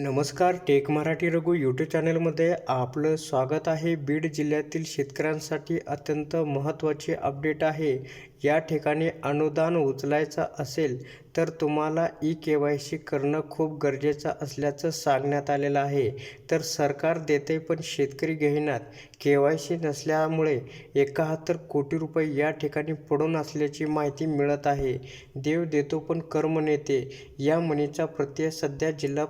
नमस्कार take Marathi Raghu YouTube चॅनलमध्ये आपलं स्वागत आहे. बीड जिल्ह्यातील शेतकऱ्यांसाठी अत्यंत महत्त्वाची अपडेट आहे. या ठिकाणी अनुदान उचलायचं असेल तर तुम्हाला ई के वाय सी करणं खूप गरजेचं असल्याचं सांगण्यात आलेलं आहे. तर सरकार देते पण शेतकरी घेईनात. के वाय सी नसल्यामुळे एकाहत्तर कोटी रुपये या ठिकाणी पडून असल्याची माहिती मिळत आहे. देव देतो पण कर्म नेते. या म्हणीचा प्रत्यय सध्या जिल्हा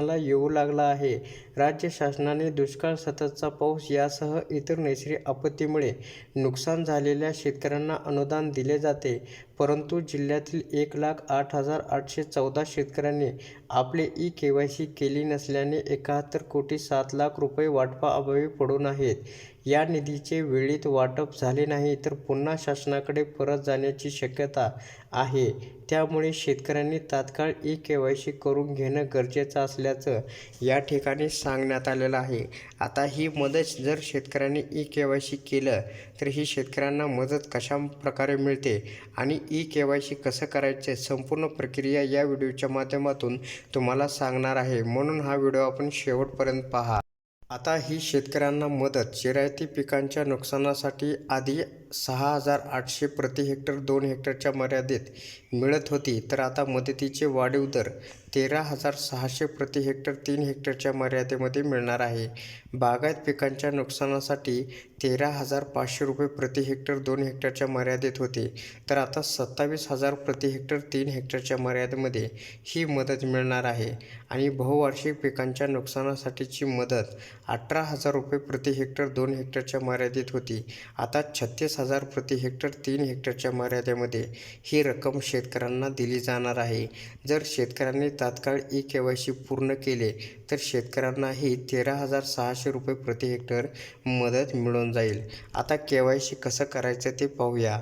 प्रशासनाला येऊ लागला आहे. राज्य शासनाने दुष्काळ सततचा पाऊस यासह इतर नैसर्गिक आपत्तीमुळे नुकसान झालेल्या शेतकऱ्यांना अनुदान दिले जाते. परंतु जिल्ह्यातील एक लाख आठ हजार आठशे चौदा शेतकऱ्यांनी आपले ई के वाय सी केली नसल्याने एकाहत्तर कोटी सात लाख रुपये वाटपाअभावी पडून आहेत. या निधीचे वेळेत वाटप झाले नाही तर पुन्हा शासनाकडे परत जाण्याची शक्यता आहे. त्यामुळे शेतकऱ्यांनी तात्काळ ई के वाय सी करून घेणं गरजेचं असल्याचं या ठिकाणी सांगण्यात आलेलं आहे. आता ही मदत जर शेतकऱ्यांनी ई के वाय सी केलं तर ही शेतकऱ्यांना मदत कशा प्रकारे मिळते आणि ई के वाय सी कसं करायचे संपूर्ण प्रक्रिया या व्हिडिओच्या माध्यमातून तुम्हाला सांगणार आहे. म्हणून हा व्हिडिओ आपण शेवटपर्यंत पहा. आता ही शेतकऱ्यांना मदत जिरायती पिकांच्या नुकसानासाठी आधी सहा हजार आठशे प्रति हेक्टर दोन हेक्टरच्या मर्यादेत मिळत होती. तर आता मदतीचे वाढीव दर तेरा हजार सहाशे प्रति हेक्टर तीन हेक्टरच्या मर्यादेमध्ये मिळणार आहे. बागायत पिकांच्या नुकसानासाठी तेरा हजार पाचशे रुपये प्रति हेक्टर दोन हेक्टरच्या मर्यादेत होते. तर आता सत्तावीस हजार प्रति हेक्टर तीन हेक्टरच्या मर्यादेमध्ये ही मदत मिळणार आहे. आणि बहुवार्षिक पिकांच्या नुकसानासाठीची मदत अठरा हजार रुपये प्रति हेक्टर दोन हेक्टरच्या मर्यादेत होती. आता छत्तीस हजार प्रति हेक्टर तीन हेक्टरच्या मर्यादेमध्ये ही रक्कम शेतकऱ्यांना दिली जाणार आहे. जर शेतकऱ्यांनी तात्काळ ई के वाय सी पूर्ण केले तर शेतकऱ्यांनाही तेरा हजार सहाशे रुपये प्रति हेक्टर मदत मिळून जाईल. आता के वाय सी कसं करायचं ते पाहूया.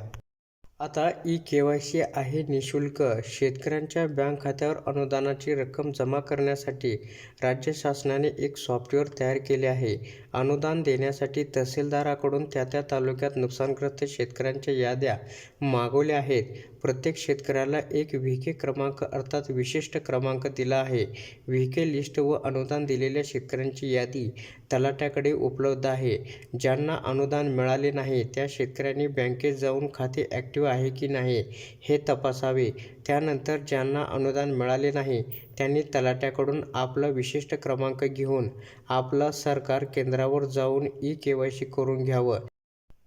आता ई के वाय सी आहे निशुल्क. शेतकऱ्यांच्या बँक खात्यावर अनुदानाची रक्कम जमा करण्यासाठी राज्य शासनाने एक सॉफ्टवेअर तयार केले आहे. अनुदान देण्यासाठी तहसीलदाराकडून त्या त्या तालुक्यात नुकसानग्रस्त शेतकऱ्यांच्या याद्या मागवल्या आहेत. प्रत्येक शेतकऱ्याला एक व्ही के क्रमांक अर्थात विशिष्ट क्रमांक दिला आहे. व्ही के लिस्ट व अनुदान दिलेल्या शेतकऱ्यांची यादी तलाट्याकडे उपलब्ध आहे. ज्यांना अनुदान मिळाले नाही त्या शेतकऱ्यांनी बँकेत जाऊन खाते ॲक्टिव्ह आहे की नाही हे तपासावे. त्यानंतर ज्यांना अनुदान मिळाले नाही त्यांनी तलाट्याकडून आपला विशिष्ट क्रमांक घेऊन आपला सरकार केंद्रावर जाऊन ई के वाय सी करून घ्यावं.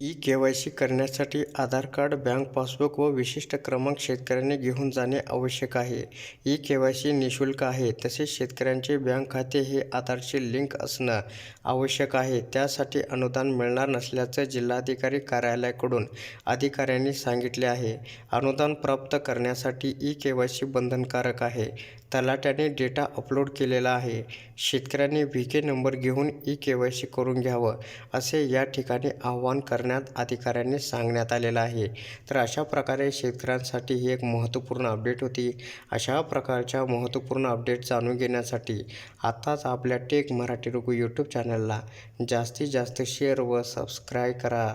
ई के वाय सी करण्यासाठी आधार कार्ड बँक पासबुक व विशिष्ट क्रमांक शेतकऱ्यांनी घेऊन जाणे आवश्यक आहे. ई के वाय सी निशुल्क आहे तसेच शेतकऱ्यांचे बँक खाते हे आधारशी लिंक असणं आवश्यक आहे. त्यासाठी अनुदान मिळणार नसल्याचं जिल्हाधिकारी कार्यालयाकडून अधिकाऱ्यांनी सांगितले आहे. अनुदान प्राप्त करण्यासाठी ई के वाय सी बंधनकारक आहे. तलाट्याने डेटा अपलोड केलेला आहे. शेतकऱ्यांनी व्ही के नंबर घेऊन ई के वाय सी करून घ्यावं असे या ठिकाणी आवाहन करण्यात अधिकाऱ्यांनी सांगण्यात आलेलं आहे. तर अशा प्रकारे शेतकऱ्यांसाठी ही एक महत्त्वपूर्ण अपडेट होती. अशा प्रकारच्या महत्त्वपूर्ण अपडेट जाणून घेण्यासाठी आत्ताच आपल्या टेक मराठी रुगू यूट्यूब चॅनलला जास्तीत जास्त शेअर व सबस्क्राईब करा.